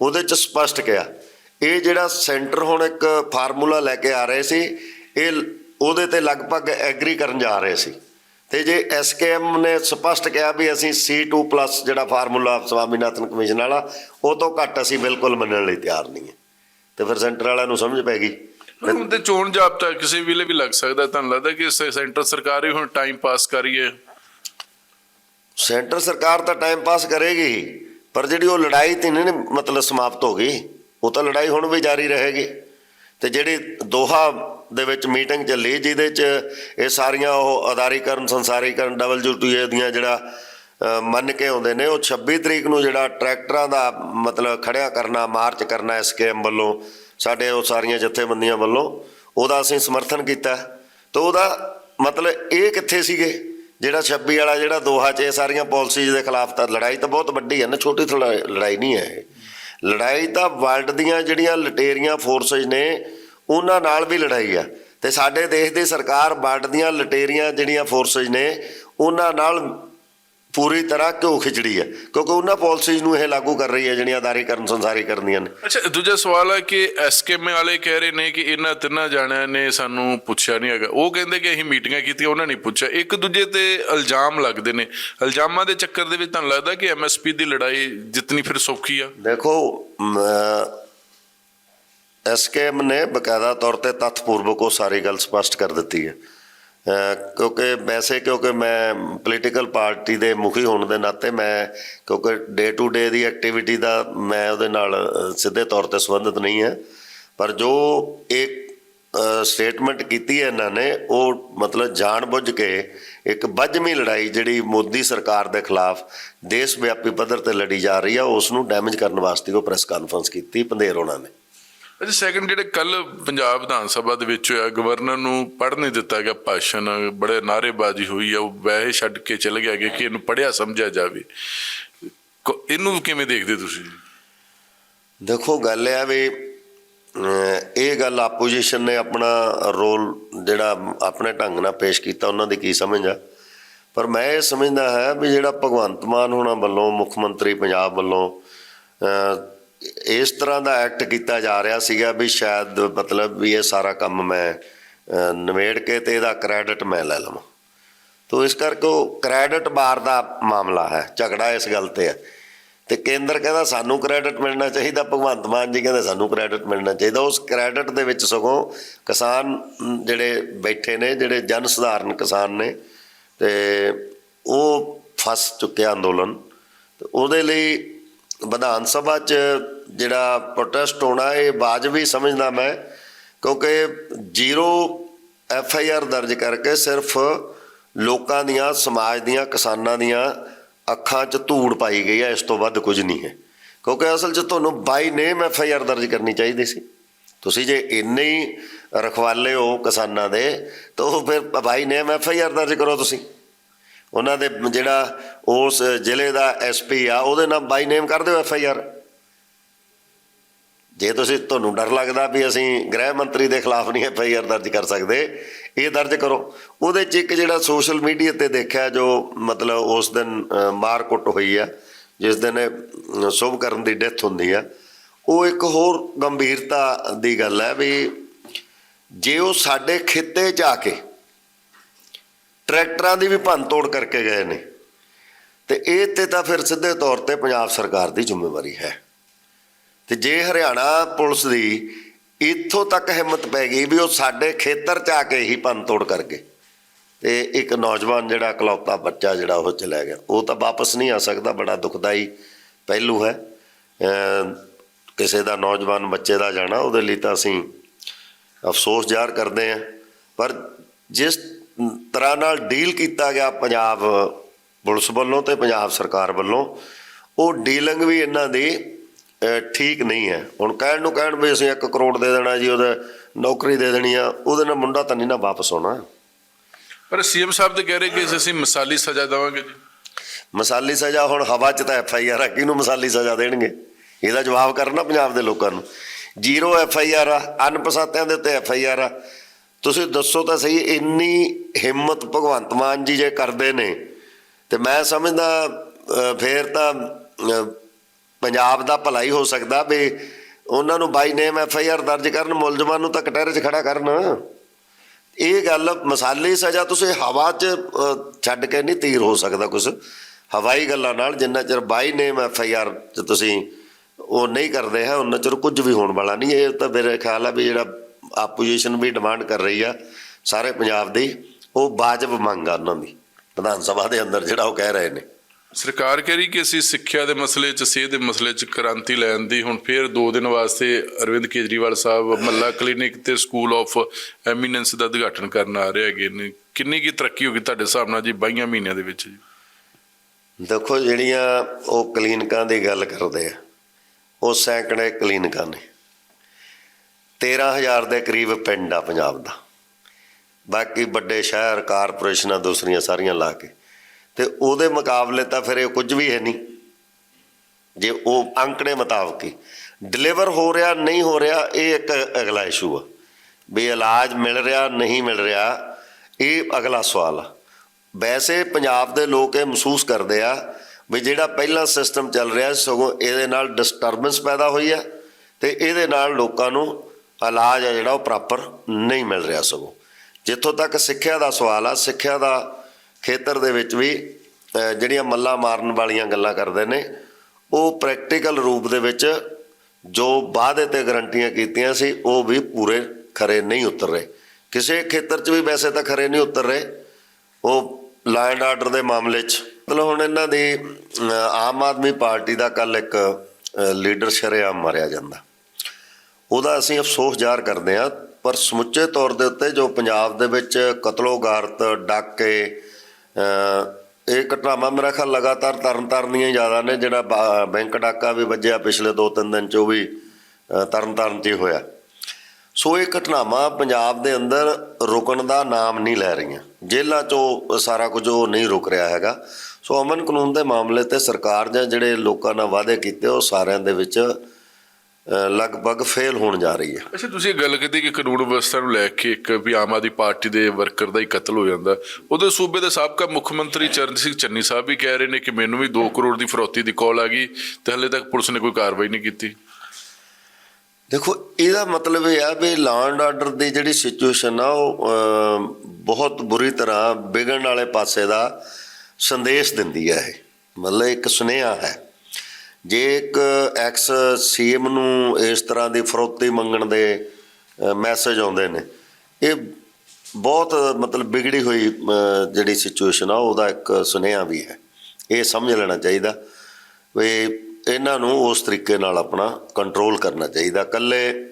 S1: ਉਹਦੇ ਚ ਸਪਸ਼ਟ ਕਿਹਾ ਇਹ ਜਿਹੜਾ ਸੈਂਟਰ ਹੁਣ ਇੱਕ ਫਾਰਮੂਲਾ ਲੈ ਕੇ ਆ ਰਹੇ ਸੀ ਇਹ ਉਹਦੇ ਤੇ ਲਗਭਗ ਐਗਰੀ ਕਰਨ ਜਾ ਰਹੇ ਸੀ। ਤੇ ਜੇ ਐਸਕੇਐਮ ਨੇ ਸਪਸ਼ਟ ਕਿਹਾ ਵੀ ਅਸੀਂ C2+ ਜਿਹੜਾ ਫਾਰਮੂਲਾ ਸਵਾਮੀਨਾਥਨ ਕਮਿਸ਼ਨ ਵਾਲਾ ਉਹ ਤੋਂ ਘੱਟ ਅਸੀਂ ਬਿਲਕੁਲ ਮੰਨਣ ਲਈ ਤਿਆਰ ਨਹੀਂ ਹੈ। ਤੇ ਫਿਰ ਸੈਂਟਰ ਵਾਲਿਆਂ ਨੂੰ ਸਮਝ ਪੈ ਗਈ।
S2: ਹੁਣ ਤੇ ਚੋਣ ਜਾਬਤਾ ਕਿਸੇ ਵੇਲੇ ਵੀ ਲੱਗ ਸਕਦਾ, ਤੁਹਾਨੂੰ ਲੱਗਦਾ ਕਿ ਸੈਂਟਰ ਸਰਕਾਰ ਹੀ ਹੁਣ ਟਾਈਮ ਪਾਸ ਕਰੀਏ?
S1: ਸੈਂਟਰ ਸਰਕਾਰ ਤਾਂ ਟਾਈਮ ਪਾਸ ਕਰੇਗੀ ਪਰ ਜਿਹੜੀ ਉਹ ਲੜਾਈ ਤੇ ਨਹੀਂ ਮਤਲਬ ਸਮਾਪਤ ਹੋ ਗਈ, ਉਹ ਤਾਂ ਲੜਾਈ ਹੁਣ ਵੀ ਜਾਰੀ ਰਹੇਗੀ। ਤੇ ਜਿਹੜੀ ਦੋਹਾ ਦੇ ਵਿੱਚ ਮੀਟਿੰਗ ਚੱਲੀ, ਜਿਹਦੇ ਚ ਇਹ ਸਾਰੀਆਂ ਉਹ ਅਦਾਰੀਕਰਨ, ਸੰਸਾਰੀਕਰਨ WTA ਦੀਆਂ ਜਿਹੜਾ ਮੰਨ ਕੇ ਆਉਂਦੇ ਨੇ, ਉਹ 26 ਤਰੀਕ ਨੂੰ ਜਿਹੜਾ ਟਰੈਕਟਰਾਂ ਦਾ ਮਤਲਬ ਖੜਿਆ ਕਰਨਾ, ਮਾਰਚ ਕਰਨਾ ਐਸਕੇਐਮ ਵੱਲੋਂ ਸਾਡੇ ਉਹ ਸਾਰੀਆਂ ਜਥੇਬੰਦੀਆਂ ਵੱਲੋਂ ਉਹਦਾ ਅਸੀਂ ਸਮਰਥਨ ਕੀਤਾ। ਤੇ ਉਹਦਾ ਮਤਲਬ ਇਹ ਕਿੱਥੇ ਸੀਗੇ? ਜਿਹੜਾ 26 ਵਾਲਾ, ਜਿਹੜਾ ਦੋਹਾ 'ਚ ਇਹ ਸਾਰੀਆਂ ਪਾਲਿਸੀਜ਼ ਦੇ ਖਿਲਾਫ ਤਾਂ ਲੜਾਈ ਤਾਂ ਬਹੁਤ ਵੱਡੀ ਹੈ ਨਾ, ਛੋਟੀ ਲੜਾਈ ਨਹੀਂ ਹੈ ਇਹ। ਲੜਾਈ ਤਾਂ ਵਰਲਡ ਦੀਆਂ ਜਿਹੜੀਆਂ ਲਟੇਰੀਆਂ ਫੋਰਸਸ ਨੇ, ਉਹਨਾਂ ਨਾਲ ਵੀ ਲੜਾਈ ਆ। ਤੇ ਸਾਡੇ ਦੇਸ਼ ਦੀ ਸਰਕਾਰ ਵਰਲਡ ਦੀਆਂ ਲਟੇਰੀਆਂ ਜਿਹੜੀਆਂ ਫੋਰਸਸ ਨੇ, ਉਹਨਾਂ ਨਾਲ ਪੂਰੀ ਤਰ੍ਹਾਂ ਘਿਓ ਖਿਚੜੀ ਹੈ ਕਿਉਂਕਿ ਉਹਨਾਂ ਪਾਲਿਸੀਜ਼ ਨੂੰ ਇਹ ਲਾਗੂ ਕਰ ਰਹੀ ਹੈ ਜਿਹੜੀਆਂ ਅਦਾਰੀਕਰਨ ਸੰਸਾਰੀ ਕਰਨੀਆਂ ਨੇ।
S2: ਅੱਛਾ ਦੂਜਾ ਸਵਾਲ ਹੈ ਕਿ ਐਸਕੇਐਮ ਵਾਲੇ ਕਹਿ ਰਹੇ ਨੇ ਕਿ ਇਹਨਾਂ ਤਿੰਨਾਂ ਜਾਣਿਆਂ ਨੇ ਸਾਨੂੰ ਪੁੱਛਿਆ ਨਹੀਂ ਹੈਗਾ। ਉਹ ਕਹਿੰਦੇ ਕਿ ਅਸੀਂ ਮੀਟਿੰਗਾਂ ਕੀਤੀਆਂ ਉਹਨਾਂ ਨੇ ਪੁੱਛਿਆ। ਇੱਕ ਦੂਜੇ ਤੇ ਇਲਜ਼ਾਮ ਲੱਗਦੇ ਨੇ। ਇਲਜ਼ਾਮਾਂ ਦੇ ਚੱਕਰ ਦੇ ਵਿੱਚ ਤੁਹਾਨੂੰ ਲੱਗਦਾ ਕਿ ਐਮਐਸਪੀ ਦੀ ਲੜਾਈ ਜਿੱਤਣੀ ਫਿਰ ਸੌਖੀ ਆ?
S1: ਦੇਖੋ ਮ, ਐਸਕੇਐਮ ਨੇ ਬਕਾਇਦਾ ਤੌਰ ਤੇ ਤੱਥਪੂਰਵਕ ਉਹ ਸਾਰੀ ਗੱਲ ਸਪਸ਼ਟ ਕਰ ਦਿੱਤੀ ਹੈ। ਕਿਉਂਕਿ ਵੈਸੇ ਕਿਉਂਕਿ ਮੈਂ ਪੋਲੀਟੀਕਲ ਪਾਰਟੀ ਦੇ ਮੁਖੀ ਹੋਣ ਦੇ ਨਾਤੇ ਮੈਂ ਕਿਉਂਕਿ day to day the activity ਦਾ ਮੈਂ ਉਹਦੇ ਨਾਲ ਸਿੱਧੇ ਤੌਰ ਤੇ ਸੰਬੰਧਿਤ ਨਹੀਂ ਹੈ। ਪਰ ਜੋ ਇੱਕ ਸਟੇਟਮੈਂਟ ਕੀਤੀ ਹੈ ਇਹਨਾਂ ਨੇ, ਉਹ ਮਤਲਬ ਜਾਣਬੁੱਝ ਕੇ ਇੱਕ ਵੱਜਵੀਂ ਲੜਾਈ ਜਿਹੜੀ ਮੋਦੀ ਸਰਕਾਰ ਦੇ ਖਿਲਾਫ ਦੇਸ਼ ਵਿਆਪੀ ਪੱਧਰ ਤੇ ਲੜੀ ਜਾ ਰਹੀ ਆ ਉਸ ਨੂੰ ਡੈਮੇਜ ਕਰਨ ਵਾਸਤੇ ਉਹ ਪ੍ਰੈਸ ਕਾਨਫਰੰਸ ਕੀਤੀ, ਪੰਧੇਰ ਉਹਨਾਂ ਨੇ।
S2: ਅੱਛਾ ਸੈਕੰਡ ਜਿਹੜੇ ਕੱਲ ਪੰਜਾਬ ਵਿਧਾਨ ਸਭਾ ਦੇ ਵਿੱਚ ਹੋਇਆ ਗਵਰਨਰ ਨੂੰ ਪੜ੍ਹ ਨਹੀਂ ਦਿੱਤਾ ਗਿਆ, ਭਾਸ਼ਣ ਬੜੇ ਨਾਅਰੇਬਾਜ਼ੀ ਹੋਈ ਆ, ਉਹ ਵੈਸੇ ਛੱਡ ਕੇ ਚਲੇ ਗਿਆ ਕਿ ਇਹਨੂੰ ਪੜ੍ਹਿਆ ਸਮਝਿਆ ਜਾਵੇ। ਇਹਨੂੰ ਕਿਵੇਂ ਦੇਖਦੇ ਤੁਸੀਂ?
S1: ਦੇਖੋ, ਗੱਲ ਇਹ ਆ ਵੀ ਇਹ ਗੱਲ ਆਪੋਜੀਸ਼ਨ ਨੇ ਆਪਣਾ ਰੋਲ ਜਿਹੜਾ ਆਪਣੇ ਢੰਗ ਨਾਲ ਪੇਸ਼ ਕੀਤਾ, ਉਹਨਾਂ ਦੀ ਕੀ ਸਮਝ ਆ? ਪਰ ਮੈਂ ਇਹ ਸਮਝਦਾ ਹਾਂ ਵੀ ਜਿਹੜਾ ਭਗਵੰਤ ਮਾਨ ਹੋਣਾ ਵੱਲੋਂ, ਮੁੱਖ ਮੰਤਰੀ ਪੰਜਾਬ ਵੱਲੋਂ ਇਸ ਤਰ੍ਹਾਂ ਦਾ ਐਕਟ ਕੀਤਾ ਜਾ ਰਿਹਾ ਸੀਗਾ ਵੀ ਸ਼ਾਇਦ ਮਤਲਬ ਵੀ ਇਹ ਸਾਰਾ ਕੰਮ ਮੈਂ ਅਹ, ਨਿਬੇੜ ਕੇ ਤੇ ਇਹਦਾ ਕ੍ਰੈਡਿਟ ਮੈਂ ਲੈ ਲਵਾਂ। ਤੋ ਇਸ ਕਰਕੇ ਉਹ ਕ੍ਰੈਡਿਟ ਬਾਰ ਦਾ ਮਾਮਲਾ ਹੈ ਝਗੜਾ ਇਸ ਗੱਲ ਤੇ ਹੈ। ਤੇ ਕੇਂਦਰ ਕਹਿੰਦਾ ਸਾਨੂੰ ਕ੍ਰੈਡਿਟ ਮਿਲਣਾ ਚਾਹੀਦਾ ਭਗਵੰਤ ਮਾਨ ਜੀ ਕਹਿੰਦੇ ਸਾਨੂੰ ਕ੍ਰੈਡਿਟ ਮਿਲਣਾ ਚਾਹੀਦਾ। ਉਸ ਕ੍ਰੈਡਿਟ ਦੇ ਵਿੱਚ ਸਗੋਂ ਕਿਸਾਨ ਜਿਹੜੇ ਬੈਠੇ ਨੇ ਜਿਹੜੇ ਜਨ ਸਧਾਰਨ ਕਿਸਾਨ ਨੇ ਤੇ ਉਹ ਫਸ ਚੁੱਕਿਆ ਅੰਦੋਲਨ। ਤੇ ਉਹਦੇ ਲਈ ਵਿਧਾਨ ਸਭਾ 'ਚ ਜਿਹੜਾ ਪ੍ਰੋਟੈਸਟ ਹੋਣਾ, ਇਹ ਵਾਜਬੀ ਸਮਝਦਾ ਮੈਂ, ਕਿਉਂਕਿ ਜ਼ੀਰੋ ਐਫ ਆਈ ਆਰ ਦਰਜ ਕਰਕੇ ਸਿਰਫ ਲੋਕਾਂ ਦੀਆਂ, ਸਮਾਜ ਦੀਆਂ, ਕਿਸਾਨਾਂ ਦੀਆਂ ਅੱਖਾਂ 'ਚ ਧੂੜ ਪਾਈ ਗਈ ਹੈ ਇਸ ਤੋਂ ਵੱਧ ਕੁਝ ਨਹੀਂ ਹੈ। ਕਿਉਂਕਿ ਅਸਲ 'ਚ ਤੁਹਾਨੂੰ ਬਾਈ ਨੇਮ ਐਫ ਆਈ ਆਰ ਦਰਜ ਕਰਨੀ ਚਾਹੀਦੀ ਸੀ। ਤੁਸੀਂ ਜੇ ਇੰਨੇ ਹੀ ਰਖਵਾਲੇ ਹੋ ਕਿਸਾਨਾਂ ਦੇ, ਤਾਂ ਉਹ ਫਿਰ ਬਾਈ ਨੇਮ ਐਫ ਆਈ ਆਰ ਦਰਜ ਕਰੋ ਤੁਸੀਂ। ਉਹਨਾਂ ਦੇ ਜਿਹੜਾ ਉਸ ਜ਼ਿਲ੍ਹੇ ਦਾ ਐਸਪੀ ਆ, ਉਹਦੇ ਨਾਲ ਬਾਈ ਨੇਮ ਕਰ ਦਿਓ ਐਫ ਆਈ ਆਰ ਜੇ ਤੁਸੀਂ ਤੁਹਾਨੂੰ ਡਰ ਲੱਗਦਾ ਵੀ ਅਸੀਂ ਗ੍ਰਹਿ ਮੰਤਰੀ ਦੇ ਖਿਲਾਫ ਨਹੀਂ ਐਫ ਆਈ ਆਰ ਦਰਜ ਕਰ ਸਕਦੇ ਇਹ ਦਰਜ ਕਰੋ। ਉਹਦੇ ਚ ਇੱਕ ਜਿਹੜਾ ਸੋਸ਼ਲ ਮੀਡੀਆ ਤੇ ਦੇਖਿਆ ਜੋ ਮਤਲਬ ਉਸ ਦਿਨ ਅ, ਮਾਰ ਕੁੱਟ ਹੋਈ ਆ ਜਿਸ ਦਿਨ ਇਹ, ਸ਼ੁਭ ਕਰਨ ਦੀ ਡੈਥ ਹੁੰਦੀ ਆ ਉਹ ਇੱਕ ਹੋਰ ਗੰਭੀਰਤਾ ਦੀ ਗੱਲ ਹੈ ਵੀ ਜੇ ਉਹ ਸਾਡੇ ਖਿੱਤੇ ਚ ਆ ਕੇ ਟਰੈਕਟਰਾਂ ਦੀ ਵੀ ਭੰਨ ਤੋੜ ਕਰਕੇ ਗਏ ਨੇ ਤੇ ਇਹ ਤੇ ਤਾਂ ਫਿਰ ਸਿੱਧੇ ਤੌਰ ਤੇ ਪੰਜਾਬ ਸਰਕਾਰ ਦੀ ਜ਼ਿੰਮੇਵਾਰੀ ਹੈ। ਤੇ ਜੇ ਹਰਿਆਣਾ ਪੁਲਿਸ ਦੀ ਇੱਥੋਂ ਤੱਕ ਹਿੰਮਤ ਪੈ ਗਈ ਵੀ ਉਹ ਸਾਡੇ ਖੇਤਰ ਚ ਆ ਕੇ ਹੀ ਭੰਨ ਤੋੜ ਕਰ ਗਏ ਤੇ ਇੱਕ ਨੌਜਵਾਨ ਜਿਹੜਾ ਇਕਲੌਤਾ ਬੱਚਾ ਜਿਹੜਾ ਉਹ ਚਲਾ ਗਿਆ, ਉਹ ਤਾਂ ਵਾਪਸ ਨਹੀਂ ਆ ਸਕਦਾ, ਬੜਾ ਦੁਖਦਾਈ ਪਹਿਲੂ ਹੈ। ਕਿਸੇ ਦਾ ਨੌਜਵਾਨ ਬੱਚੇ ਦਾ ਜਾਣਾ, ਉਹਦੇ ਲਈ ਤਾਂ ਅਸੀਂ ਅਫਸੋਸ ਜ਼ਾਹਰ ਕਰਦੇ ਹਾਂ। ਪਰ ਜਿਸ ਤਰ੍ਹਾਂ ਨਾਲ ਡੀਲ ਕੀਤਾ ਗਿਆ ਪੰਜਾਬ ਪੁਲਿਸ ਵੱਲੋਂ ਤੇ ਪੰਜਾਬ ਸਰਕਾਰ ਵੱਲੋਂ, ਉਹ ਡੀਲਿੰਗ ਵੀ ਇਹਨਾਂ ਦੀ ਠੀਕ ਨਹੀਂ ਹੈ। ਹੁਣ ਕਹਿਣ ਨੂੰ ਕਹਿਣ ਵੀ ਅਸੀਂ 1 ਕਰੋੜ ਦੇ ਦੇਣਾ ਜੀ ਉਹਦੇ ਨੌਕਰੀ ਦੇ ਦੇਣੀ ਆ ਉਹਦੇ ਨਾਲ ਮੁੰਡਾ ਤਾਂ ਨਹੀਂ ਨਾ ਵਾਪਸ ਆਉਣਾ।
S2: ਪਰ ਸੀਐਮ ਸਾਹਿਬ ਤੇ ਕਹਿ ਰਹੇ ਕਿ ਅਸੀਂ ਮਿਸਾਲੀ ਸਜ਼ਾ ਦੇਵਾਂਗੇ ਜੀ।
S1: ਮਸਾਲੀ ਸਜ਼ਾ ਹੁਣ ਹਵਾ 'ਚ ਤਾਂ ਐਫ ਆਈ ਆਰ ਆ ਕਿਹਨੂੰ ਮਸਾਲੀ ਸਜ਼ਾ ਦੇਣਗੇ? ਇਹਦਾ ਜਵਾਬ ਕਰਨਾ ਪੰਜਾਬ ਦੇ ਲੋਕਾਂ ਨੂੰ। ਜ਼ੀਰੋ ਐਫ ਆਈ ਆਰ ਆ ਅਨਪਛਾਤਿਆਂ ਦੇ ਉੱਤੇ ਐਫ ਆਈ ਆਰ ਆ। ਤੁਸੀਂ ਦੱਸੋ ਤਾਂ ਸਹੀ ਇੰਨੀ ਹਿੰਮਤ ਭਗਵੰਤ ਮਾਨ ਜੀ ਜੇ ਕਰਦੇ ਨੇ ਤੇ ਮੈਂ ਸਮਝਦਾ ਫੇਰ ਤਾਂ ਪੰਜਾਬ ਦਾ ਭਲਾ ਹੀ ਹੋ ਸਕਦਾ ਵੀ ਉਹਨਾਂ ਨੂੰ ਬਾਈ ਨੇਮ ਐਫ ਆਈ ਆਰ ਦਰਜ ਕਰਨ, ਮੁਲਜ਼ਮਾਂ ਨੂੰ ਤਾਂ ਕਟਹਿਰੇ 'ਚ ਖੜਾ ਕਰਨ। ਇਹ ਗੱਲ ਮਸਾਲੀ ਸਜ਼ਾ ਤੁਸੀਂ ਹਵਾ 'ਚ ਛੱਡ ਕੇ ਨਹੀਂ ਤੀਰ ਹੋ ਸਕਦਾ ਕੁਝ ਹਵਾਈ ਗੱਲਾਂ ਨਾਲ ਜਿੰਨਾ ਚਿਰ ਬਾਈ ਨੇਮ ਐਫ ਆਈ ਆਰ 'ਚ ਤੁਸੀਂ ਉਹ ਨਹੀਂ ਕਰਦੇ ਹੈ, ਉਹਨਾਂ ਚਿਰ ਕੁਝ ਵੀ ਹੋਣ ਵਾਲਾ ਨਹੀਂ। ਇਹ ਤਾਂ ਮੇਰੇ ਖਿਆਲ ਆ ਵੀ ਜਿਹੜਾ ਆਪੋਜੀਸ਼ਨ ਵੀ ਡਿਮਾਂਡ ਕਰ ਰਹੀ ਆ ਸਾਰੇ ਪੰਜਾਬ ਦੀ, ਉਹ ਵਾਜਬ ਮੰਗ ਆ ਉਹਨਾਂ ਦੀ, ਵਿਧਾਨ ਸਭਾ ਦੇ ਅੰਦਰ ਜਿਹੜਾ ਉਹ ਕਹਿ ਰਹੇ ਨੇ।
S2: ਸਰਕਾਰ ਕਹਿ ਰਹੀ ਕਿ ਅਸੀਂ ਸਿੱਖਿਆ ਦੇ ਮਸਲੇ 'ਚ, ਸਿਹਤ ਦੇ ਮਸਲੇ 'ਚ ਕ੍ਰਾਂਤੀ ਲੈਣ ਦੀ ਹੁਣ ਫੇਰ 2 ਦਿਨ ਵਾਸਤੇ ਅਰਵਿੰਦ ਕੇਜਰੀਵਾਲ ਸਾਹਿਬ ਮੱਲਾ ਕਲੀਨਿਕ ਤੇ ਸਕੂਲ ਆਫ ਐਮੀਨੈਂਸ ਦਾ ਉਦਘਾਟਨ ਕਰਨ ਆ ਰਹੇ ਹੈਗੇ ਨੇ। ਕਿੰਨੀ ਕੀ ਤਰੱਕੀ ਹੋ ਗਈ ਤੁਹਾਡੇ ਹਿਸਾਬ ਨਾਲ ਜੀ 22 ਮਹੀਨਿਆਂ ਦੇ ਵਿੱਚ ਜੀ?
S1: ਦੇਖੋ ਜਿਹੜੀਆਂ ਉਹ ਕਲੀਨਿਕਾਂ ਦੀ ਗੱਲ ਕਰਦੇ ਆ, ਉਹ ਸੈਂਕੜੇ ਕਲੀਨਿਕਾਂ ਨੇ। 13000 ਦੇ ਕਰੀਬ ਪਿੰਡ ਆ ਪੰਜਾਬ ਦਾ। ਬਾਕੀ ਵੱਡੇ ਸ਼ਹਿਰ, ਕਾਰਪੋਰੇਸ਼ਨਾਂ ਦੂਸਰੀਆਂ ਸਾਰੀਆਂ ਲਾ ਕੇ। ਤੇ ਉਹਦੇ ਮੁਕਾਬਲੇ ਤਾਂ ਫਿਰ ਇਹ ਕੁਝ ਵੀ ਹੈ ਨਹੀਂ। ਜੇ ਉਹ ਅੰਕੜੇ ਮੁਤਾਬਕ ਹੀ ਡਿਲੀਵਰ ਹੋ ਰਿਹਾ, ਨਹੀਂ ਹੋ ਰਿਹਾ, ਇਹ ਇੱਕ ਅਗਲਾ ਇਸ਼ੂ ਆ। ਵੀ ਇਲਾਜ ਮਿਲ ਰਿਹਾ, ਨਹੀਂ ਮਿਲ ਰਿਹਾ, ਇਹ ਅਗਲਾ ਸਵਾਲ ਆ। ਵੈਸੇ ਪੰਜਾਬ ਦੇ ਲੋਕ ਇਹ ਮਹਿਸੂਸ ਕਰਦੇ ਆ ਵੀ ਜਿਹੜਾ ਪਹਿਲਾ ਸਿਸਟਮ ਚੱਲ ਰਿਹਾ ਸਗੋਂ ਇਹਦੇ ਨਾਲ ਡਿਸਟਰਬੈਂਸ ਪੈਦਾ ਹੋਈ ਆ ਤੇ ਇਹਦੇ ਨਾਲ ਲੋਕਾਂ ਨੂੰ ਇਲਾਜ ਆ ਜਿਹੜਾ ਉਹ ਪ੍ਰੋਪਰ ਨਹੀਂ ਮਿਲ ਰਿਹਾ ਸਗੋਂ। ਜਿੱਥੋਂ ਤੱਕ ਸਿੱਖਿਆ ਦਾ ਸਵਾਲ ਆ, ਸਿੱਖਿਆ ਦਾ ਖੇਤਰ ਦੇ ਵਿੱਚ ਵੀ ਜਿਹੜੀਆਂ ਮੱਲਾ ਮਾਰਨ ਵਾਲੀਆਂ ਗੱਲਾਂ ਕਰਦੇ ਨੇ ਉਹ ਪ੍ਰੈਕਟੀਕਲ ਰੂਪ ਦੇ ਵਿੱਚ ਜੋ ਵਾਅਦੇ ਤੇ ਗਰੰਟੀਆਂ ਕੀਤੀਆਂ ਸੀ ਉਹ ਵੀ ਪੂਰੇ ਖਰੇ ਨਹੀਂ ਉਤਰ ਰਹੇ। ਕਿਸੇ ਖੇਤਰ 'ਚ ਵੀ ਵੈਸੇ ਤਾਂ ਖਰੇ ਨਹੀਂ ਉਤਰ ਰਹੇ। ਉਹ ਲਾਇਨ ਆਰਡਰ ਦੇ ਮਾਮਲੇ 'ਚ ਮਤਲਬ ਹੁਣ ਇਹਨਾਂ ਦੀ ਆਮ ਆਦਮੀ ਪਾਰਟੀ ਦਾ ਕੱਲ ਇੱਕ ਅਹ, ਲੀਡਰ ਸ਼ਰੇਆਮ ਮਾਰਿਆ ਜਾਂਦਾ। ਉਹਦਾ ਅਸੀਂ ਅਫਸੋਸ ਜ਼ਾਹਰ ਕਰਦੇ ਹਾਂ ਪਰ ਸਮੁੱਚੇ ਤੌਰ ਦੇ ਉੱਤੇ ਜੋ ਪੰਜਾਬ ਦੇ ਵਿੱਚ ਕਤਲੋਗਾਰਤ ਡਾਕੇ ਇਹ ਘਟਨਾਵਾਂ ਮੇਰਾ ਖਿਆਲ ਲਗਾਤਾਰ ਤਰਨ ਤਾਰਨ ਦੀਆਂ ਹੀ ਜ਼ਿਆਦਾ ਨੇ ਜਿਹੜਾ ਬਾ- ਬੈਂਕ ਡਾਕਾ ਵੀ ਵੱਜਿਆ ਪਿਛਲੇ 2-3 ਦਿਨ ਚ ਉਹ ਵੀ ਅਹ, ਤਰਨ ਤਾਰਨ ਚ ਹੀ ਹੋਇਆ। ਸੋ ਇਹ ਘਟਨਾਵਾਂ ਪੰਜਾਬ ਦੇ ਅੰਦਰ ਰੁਕਣ ਦਾ ਨਾਮ ਨਹੀਂ ਲੈ ਰਹੀਆਂ। ਜੇਲ੍ਹਾਂ ਚੋਂ ਸਾਰਾ ਕੁਝ ਉਹ ਨਹੀਂ ਰੁਕ ਰਿਹਾ ਹੈਗਾ। ਸੋ ਅਮਨ ਕਾਨੂੰਨ ਦੇ ਮਾਮਲੇ ਤੇ ਸਰਕਾਰ ਜਾਂ ਜਿਹੜੇ ਲੋਕਾਂ ਨਾਲ ਵਾਅਦੇ ਕੀਤੇ ਉਹ ਸਾਰਿਆਂ ਦੇ ਵਿੱਚ ਲਗਭਗ ਫੇਲ ਹੋਣ ਜਾ ਰਹੀ ਹੈ।
S2: ਅੱਛਾ ਤੁਸੀਂ ਗੱਲ ਕੀਤੀ ਕਿ ਕਾਨੂੰਨ ਵਿਵਸਥਾ ਨੂੰ ਲੈ ਕੇ ਇੱਕ ਵੀ ਆਮ ਆਦਮੀ ਪਾਰਟੀ ਦੇ ਵਰਕਰ ਦਾ ਹੀ ਕਤਲ ਹੋ ਜਾਂਦਾ। ਉਹਦੇ ਸੂਬੇ ਦੇ ਸਾਬਕਾ ਮੁੱਖ ਮੰਤਰੀ ਚਰਨ ਸਿੰਘ ਚੰਨੀ ਸਾਹਿਬ ਵੀ ਕਹਿ ਰਹੇ ਨੇ ਕਿ ਮੈਨੂੰ ਵੀ 2 ਕਰੋੜ ਦੀ ਫਰੌਤੀ ਦੀ ਕਾਲ ਆ ਗਈ ਤੇ ਹਲੇ ਤੱਕ ਪੁਲਿਸ ਨੇ ਕੋਈ ਕਾਰਵਾਈ ਨਹੀਂ ਕੀਤੀ।
S1: ਦੇਖੋ ਇਹਦਾ ਮਤਲਬ ਇਹ ਆ ਵੀ ਲਾਅ ਐਂਡ ਆਰਡਰ ਦੀ ਜਿਹੜੀ ਸਿਚੁਏਸ਼ਨ ਆ ਉਹ ਬਹੁਤ ਬੁਰੀ ਤਰ੍ਹਾਂ ਵਿਗੜਨ ਵਾਲੇ ਪਾਸੇ ਦਾ ਸੰਦੇਸ਼ ਦਿੰਦੀ ਹੈ ਇਹ। ਮਤਲਬ ਇੱਕ ਸੁਨੇਹਾ ਹੈ। ਜੇ ਇੱਕ ਐਕਸ ਸੀਐਮ ਨੂੰ ਇਸ ਤਰ੍ਹਾਂ ਦੀ ਫਰੋਤੀ ਮੰਗਣ ਦੇ ਮੈਸੇਜ ਆਉਂਦੇ ਨੇ ਇਹ ਬਹੁਤ ਮਤਲਬ ਵਿਗੜੀ ਹੋਈ ਜਿਹੜੀ ਸਿਚੁਏਸ਼ਨ ਆ ਉਹਦਾ ਇੱਕ ਸੁਨੇਹਾ ਵੀ ਹੈ। ਇਹ ਸਮਝ ਲੈਣਾ ਚਾਹੀਦਾ ਵੀ ਇਹਨਾਂ ਨੂੰ ਉਸ ਤਰੀਕੇ ਨਾਲ ਆਪਣਾ ਕੰਟਰੋਲ ਕਰਨਾ ਚਾਹੀਦਾ। ਕੱਲੇ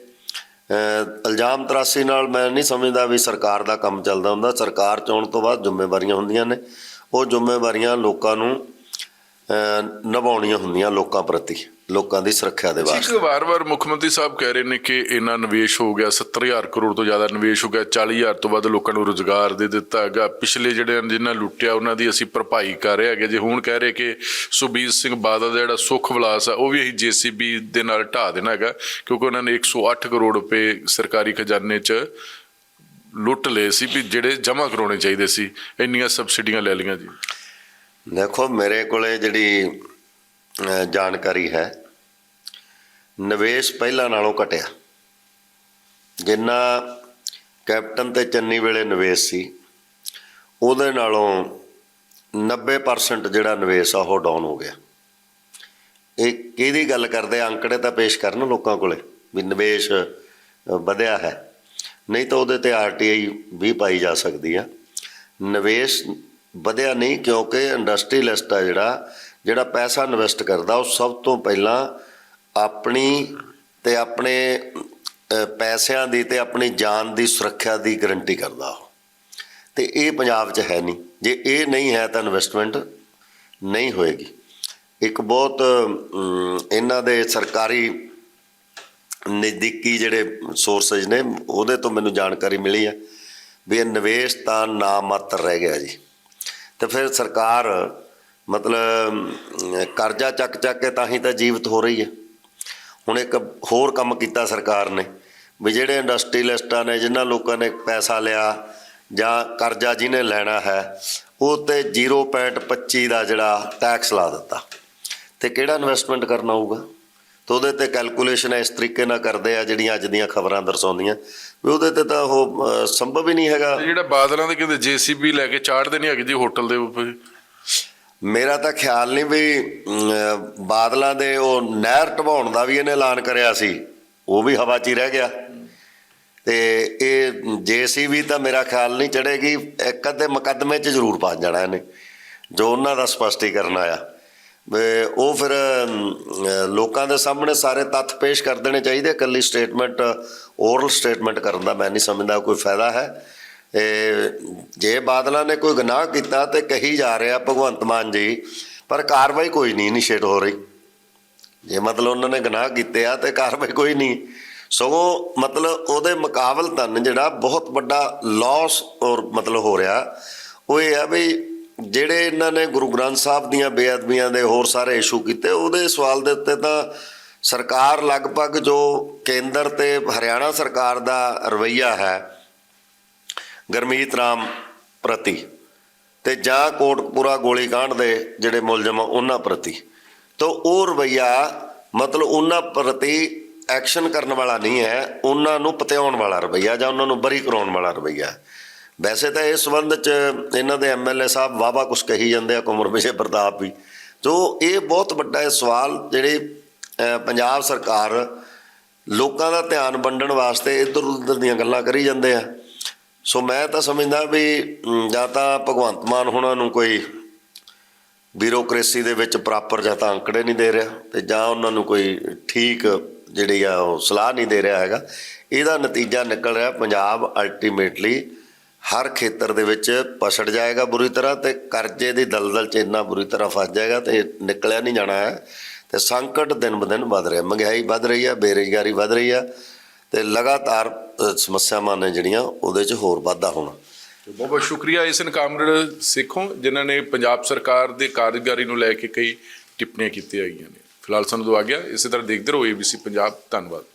S1: ਅਹ, ਇਲਜ਼ਾਮ ਤਰਾਸੀ ਨਾਲ ਮੈਂ ਨਹੀਂ ਸਮਝਦਾ ਵੀ ਸਰਕਾਰ ਦਾ ਕੰਮ ਚੱਲਦਾ ਹੁੰਦਾ। ਸਰਕਾਰ ਚੋਣ ਤੋਂ ਬਾਅਦ ਜ਼ਿੰਮੇਵਾਰੀਆਂ ਹੁੰਦੀਆਂ ਨੇ। ਉਹ ਜ਼ਿੰਮੇਵਾਰੀਆਂ ਲੋਕਾਂ ਨੂੰ ਨਿਭਾਉਣੀਆਂ ਹੁੰਦੀਆਂ ਲੋਕਾਂ ਪ੍ਰਤੀ ਲੋਕਾਂ ਦੀ ਸੁਰੱਖਿਆ ਦੇ
S2: ਇੱਕ
S1: ਵਾਸਤੇ।
S2: ਵਾਰ-ਵਾਰ ਮੁੱਖ ਮੰਤਰੀ ਸਾਹਿਬ ਕਹਿ ਰਹੇ ਨੇ ਕਿ ਇੰਨਾ ਨਿਵੇਸ਼ ਹੋ ਗਿਆ 70000 ਕਰੋੜ ਤੋਂ ਜ਼ਿਆਦਾ ਨਿਵੇਸ਼ ਹੋ ਗਿਆ 40000 ਤੋਂ ਵੱਧ ਲੋਕਾਂ ਨੂੰ ਰੋਜ਼ਗਾਰ ਦੇ ਦਿੱਤਾ ਹੈਗਾ। ਪਿਛਲੇ ਜਿਹੜੇ ਜਿਨ੍ਹਾਂ ਲੁੱਟਿਆ ਉਹਨਾਂ ਦੀ ਅਸੀਂ ਭਰਪਾਈ ਕਰ ਰਹੇ ਹੈਗੇ। ਜੇ ਹੁਣ ਕਹਿ ਰਹੇ ਕਿ ਸੁਬੀਰ ਸਿੰਘ ਬਾਦਲ ਦਾ ਜਿਹੜਾ ਸੁੱਖ ਵਿਲਾਸ ਆ ਉਹ ਵੀ ਅਸੀਂ ਜੀਸੀਬੀ ਦੇ ਨਾਲ ਢਾ ਦੇਣਾ ਹੈਗਾ ਕਿਉਂਕਿ ਉਹਨਾਂ ਨੇ 108 ਕਰੋੜ ਰੁਪਏ ਸਰਕਾਰੀ ਖਜ਼ਾਨੇ 'ਚ ਲੁੱਟ ਲਏ ਸੀ ਵੀ ਜਿਹੜੇ ਜਮ੍ਹਾਂ ਕਰਾਉਣੇ ਚਾਹੀਦੇ ਸੀ ਇੰਨੀਆਂ ਸਬਸਿਡੀਆਂ ਲੈ ਲਈਆਂ ਜੀ।
S1: ਦੇਖੋ, ਮੇਰੇ ਕੋਲੇ ਜਿਹੜੀ ਜਾਣਕਾਰੀ ਹੈ, ਨਿਵੇਸ਼ ਪਹਿਲਾਂ ਨਾਲੋਂ ਘਟਿਆ। ਜਿੰਨਾ ਕੈਪਟਨ ਤੇ ਚੰਨੀ ਵੇਲੇ ਨਿਵੇਸ਼ ਸੀ, ਉਹਦੇ ਨਾਲੋਂ 90% ਜਿਹੜਾ ਨਿਵੇਸ਼ ਆ, ਉਹ ਡਾਊਨ ਹੋ ਗਿਆ। ਇਹ ਕਿਹਦੀ ਗੱਲ ਕਰਦੇ ਅੰਕੜੇ ਤਾਂ ਪੇਸ਼ ਕਰਨ ਲੋਕਾਂ ਕੋਲੇ ਵੀ ਨਿਵੇਸ਼ ਵਧਿਆ ਹੈ। ਨਹੀਂ ਤਾਂ ਉਹਦੇ ਤੇ ਆਰਟੀਆਈ ਵੀ ਪਾਈ ਜਾ ਸਕਦੀ ਆ। ਨਿਵੇਸ਼ ਵਧਿਆ ਨਹੀਂ ਕਿਉਂਕਿ ਇੰਡਸਟਰੀਲਿਸਟ ਆ ਜਿਹੜਾ ਜਿਹੜਾ ਪੈਸਾ ਇਨਵੈਸਟ ਕਰਦਾ, ਉਹ ਸਭ ਤੋਂ ਪਹਿਲਾਂ ਆਪਣੀ ਤੇ ਆਪਣੇ ਪੈਸਿਆਂ ਦੀ ਤੇ ਆਪਣੀ ਜਾਨ ਦੀ ਸੁਰੱਖਿਆ ਦੀ ਗਾਰੰਟੀ ਕਰਦਾ ਉਹ। ਤੇ ਇਹ ਪੰਜਾਬ 'ਚ ਹੈ ਨਹੀਂ। ਜੇ ਇਹ ਨਹੀਂ ਹੈ ਤਾਂ ਇਨਵੈਸਟਮੈਂਟ ਨਹੀਂ ਹੋਏਗੀ। ਇੱਕ ਬਹੁਤ ਇਹਨਾਂ ਦੇ ਸਰਕਾਰੀ ਨਜ਼ਦੀਕੀ ਜਿਹੜੇ ਸੋਰਸਸ ਨੇ, ਉਹਦੇ ਤੋਂ ਮੈਨੂੰ ਜਾਣਕਾਰੀ ਮਿਲੀ ਹੈ ਵੀ ਇਹ ਨਿਵੇਸ਼ ਤਾਂ ਨਾ ਮਾਤਰ ਰਹਿ ਗਿਆ ਜੀ। ਤੇ ਫਿਰ ਸਰਕਾਰ ਮਤਲਬ ਕਰਜ਼ਾ ਚੱਕ ਚੱਕ ਕੇ ਤਾਂ ਹੀ ਤਾਂ ਜੀਵਤ ਹੋ ਰਹੀ ਹੈ। ਹੁਣ ਇੱਕ ਹੋਰ ਕੰਮ ਕੀਤਾ ਸਰਕਾਰ ਨੇ ਵੀ ਜਿਹੜੇ ਇੰਡਸਟਰੀਲਿਸਟਾਂ ਨੇ, ਜਿਨ੍ਹਾਂ ਲੋਕਾਂ ਨੇ ਪੈਸਾ ਲਿਆ ਜਾਂ ਕਰਜ਼ਾ ਜਿਹਨੇ ਲੈਣਾ ਹੈ, ਉਹ ਤੇ 0.25 ਦਾ ਜਿਹੜਾ ਟੈਕਸ ਲਾ ਦਿੱਤਾ। ਤੇ ਕਿਹੜਾ ਇਨਵੈਸਟਮੈਂਟ ਕਰਨਾ ਹੋਊਗਾ? ਤੇ ਉਹਦੇ ਤੇ ਕੈਲਕੂਲੇਸ਼ਨ ਇਸ ਤਰੀਕੇ ਨਾਲ ਕਰਦੇ ਆ ਜਿਹੜੀਆਂ ਅੱਜ ਦੀਆਂ ਖਬਰਾਂ ਦਰਸਾਉਂਦੀਆਂ। ਵੀ ਉਹਦੇ ਤੇ ਤਾਂ ਉਹ ਸੰਭਵ ਹੀ ਨਹੀਂ ਹੈਗਾ।
S2: ਜਿਹੜਾ ਬਾਦਲਾਂ ਦੇ ਕਹਿੰਦੇ ਜੀਸੀਬੀ ਲੈ ਕੇ ਚਾੜਦੇ ਨਹੀਂ ਹੈਗੇ ਜੀ ਹੋਟਲ ਦੇ ਉੱਪਰ?
S1: ਮੇਰਾ ਤਾਂ ਖਿਆਲ ਨਹੀਂ ਵੀ ਬਾਦਲਾਂ ਦੇ ਉਹ ਨਹਿਰ ਢਵਾਉਣ ਦਾ ਵੀ ਇਹਨੇ ਐਲਾਨ ਕਰਿਆ ਸੀ। ਉਹ ਵੀ ਹਵਾ 'ਚ ਹੀ ਰਹਿ ਗਿਆ। ਤੇ ਇਹ ਜੇਸੀਬੀ ਤਾਂ ਮੇਰਾ ਖਿਆਲ ਨਹੀਂ ਚੜੇਗੀ ਇੱਕ ਅੱਧੇ ਮੁਕੱਦਮੇ 'ਚ ਜ਼ਰੂਰ ਪਾ ਜਾਣਾ ਇਹਨੇ ਜੋ ਉਹਨਾਂ ਦਾ ਸਪਸ਼ਟੀਕਰਨ ਆਇਆ। ਉਹ ਫਿਰ ਲੋਕਾਂ ਦੇ ਸਾਹਮਣੇ ਸਾਰੇ ਤੱਥ ਪੇਸ਼ ਕਰ ਦੇਣੇ ਚਾਹੀਦੇ ਇਕੱਲੀ ਸਟੇਟਮੈਂਟ ਓਰਲ ਸਟੇਟਮੈਂਟ ਕਰਨ ਦਾ ਮੈਂ ਨਹੀਂ ਸਮਝਦਾ, ਕੋਈ ਫਾਇਦਾ ਹੈ। ਇਹ ਜੇ ਬਾਦਲਾਂ ਨੇ ਕੋਈ ਗੁਨਾਹ ਕੀਤਾ ਤੇ ਕਹੀ ਜਾ ਰਿਹਾ ਭਗਵੰਤ ਮਾਨ ਜੀ, ਪਰ ਕਾਰਵਾਈ ਕੋਈ ਨਹੀਂ ਇਨੀਸ਼ੀਏਟ ਹੋ ਰਹੀ। ਜੇ ਮਤਲਬ ਉਹਨਾਂ ਨੇ ਗੁਨਾਹ ਕੀਤੇ ਆ ਤੇ ਕਾਰਵਾਈ ਕੋਈ ਨਹੀਂ। ਸਗੋਂ ਮਤਲਬ ਉਹਦੇ ਮੁਕਾਬਲਤਨ ਜਿਹੜਾ ਬਹੁਤ ਵੱਡਾ ਲਾਸ ਔਰ ਮਤਲਬ ਹੋ ਰਿਹਾ, ਉਹ ਇਹ ਆ ਵੀ ਜਿਹੜੇ ਇਹਨਾਂ ਨੇ ਗੁਰੂ ਗ੍ਰੰਥ ਸਾਹਿਬ ਦੀਆਂ ਬੇਅਦਬੀਆਂ ਦੇ ਹੋਰ ਸਾਰੇ ਇਸ਼ੂ ਕੀਤੇ, ਉਹਦੇ ਸਵਾਲ ਦੇ ਉੱਤੇ ਤਾਂ ਸਰਕਾਰ ਲਗਭਗ ਜੋ ਕੇਂਦਰ ਤੇ ਹਰਿਆਣਾ ਸਰਕਾਰ ਦਾ ਰਵਈਆ ਹੈ, ਗਰਮੀਤ ਰਾਮ ਪ੍ਰਤੀ ਤੇ ਜਾਂ ਕੋਟਕਪੂਰਾ ਗੋਲੀकांड ਦੇ ਜਿਹੜੇ ਮੁਲਜ਼ਮ ਆ ਉਹਨਾਂ ਪ੍ਰਤੀ। ਤਾਂ ਉਹ ਰਵਈਆ ਮਤਲਬ ਉਹਨਾਂ ਪ੍ਰਤੀ ਐਕਸ਼ਨ ਕਰਨ ਵਾਲਾ ਨਹੀਂ ਹੈ, ਉਹਨਾਂ ਨੂੰ ਪਤਿਆਉਣ ਵਾਲਾ ਰਵਈਆ ਜਾਂ ਉਹਨਾਂ ਨੂੰ ਬਰੀ ਕਰਾਉਣ ਵਾਲਾ ਰਵਈਆ। ਵੈਸੇ ਤਾਂ ਇਸ ਸੰਬੰਧ ਚ ਇਹਨਾਂ ਦੇ ਐਮਐਲਏ ਸਾਹਿਬ ਵਾਵਾ ਕੁਝ ਕਹੀ ਜਾਂਦੇ ਆ, ਕੁਮਰ ਵਿਜੇ ਪ੍ਰਤਾਪ ਵੀ। ਜੋ ਇਹ ਬਹੁਤ ਵੱਡਾ ਇਹ ਸਵਾਲ ਜਿਹੜੇ ਪੰਜਾਬ ਸਰਕਾਰ ਲੋਕਾਂ ਦਾ ਧਿਆਨ ਵੰਡਣ ਵਾਸਤੇ ਇੱਧਰ ਉੱਧਰ ਦੀਆਂ ਗੱਲਾਂ ਕਰੀ ਜਾਂਦੇ ਆ। ਸੋ ਮੈਂ ਤਾਂ ਸਮਝਦਾ ਵੀ ਜਾਂ ਤਾਂ ਭਗਵੰਤ ਮਾਨ ਹੋਣਾ ਨੂੰ ਕੋਈ ਬਿਊਰੋਕ੍ਰੇਸੀ ਦੇ ਵਿੱਚ ਪ੍ਰੋਪਰ ਜਾਂ ਤਾਂ ਅੰਕੜੇ ਨਹੀਂ ਦੇ ਰਿਹਾ ਤੇ ਜਾਂ ਉਹਨਾਂ ਨੂੰ ਕੋਈ ਠੀਕ ਜਿਹੜੀ ਆ ਉਹ ਸਲਾਹ ਨਹੀਂ ਦੇ ਰਿਹਾ ਹੈਗਾ। ਇਹਦਾ ਨਤੀਜਾ ਨਿਕਲ ਰਿਹਾ ਪੰਜਾਬ ਅਲਟੀਮੇਟਲੀ ਹਰ ਖੇਤਰ ਦੇ ਵਿੱਚ ਪਸੜ ਜਾਏਗਾ ਬੁਰੀ ਤਰ੍ਹਾਂ ਤੇ ਕਰਜ਼ੇ ਦੀ ਦਲਦਲ 'ਚ ਇੰਨਾ ਬੁਰੀ ਤਰ੍ਹਾਂ ਫਸ ਜਾਏਗਾ ਤੇ ਨਿਕਲਿਆ ਨਹੀਂ ਜਾਣਾ ਹੈ। ਤੇ ਸੰਕਟ ਦਿਨ ਬ ਦਿਨ ਵੱਧ ਰਿਹਾ, ਮਹਿੰਗਾਈ ਵੱਧ ਰਹੀ ਹੈ, ਬੇਰੁਜ਼ਗਾਰੀ ਵੱਧ ਰਹੀ ਹੈ ਤੇ ਲਗਾਤਾਰ ਸਮੱਸਿਆਵਾਂ ਨੇ ਜਿਹੜੀਆਂ ਉਹਦੇ 'ਚ ਹੋਰ ਵਾਧਾ ਹੋਣਾ।
S2: ਤੇ ਬਹੁਤ ਬਹੁਤ ਸ਼ੁਕਰੀਆ ਇਸ ਕਾਮਰੇਡ ਸਿੱਖੋਂ, ਜਿਨ੍ਹਾਂ ਨੇ ਪੰਜਾਬ ਸਰਕਾਰ ਦੇ ਕਾਰਜਕਾਰੀ ਨੂੰ ਲੈ ਕੇ ਕਈ ਟਿੱਪਣੀਆਂ ਕੀਤੀਆਂ ਹੈਗੀਆਂ ਨੇ। ਫਿਲਹਾਲ ਸਾਨੂੰ ਦਵਾ ਗਿਆ, ਇਸੇ ਤਰ੍ਹਾਂ ਦੇਖਦੇ ਰਹੋ ABC ਪੰਜਾਬ, ਧੰਨਵਾਦ।